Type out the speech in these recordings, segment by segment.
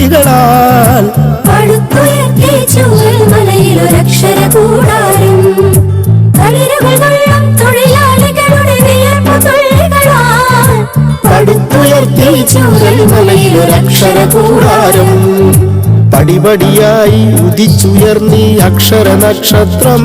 തുള്ളികളാൽ പടുത്തുയർത്തി ചുവൽ മലയിലൊരക്ഷര കൂടാരം. മലയിലൊരക്ഷര കൂടാരം. പടിപടിയായി ഉദിച്ചുയർന്നീ അക്ഷര നക്ഷത്രം.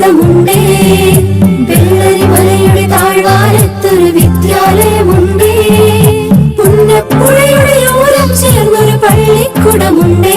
പള്ളിക്കുടമുണ്ടേ വെള്ളരിമലയുടെ താഴ്വാരത്തൊരു വിദ്യാലയമുണ്ടേ. പുന്നപ്പുഴയുടെ ഓരം ചേർന്നൊരു പള്ളിക്കുടമുണ്ടേ.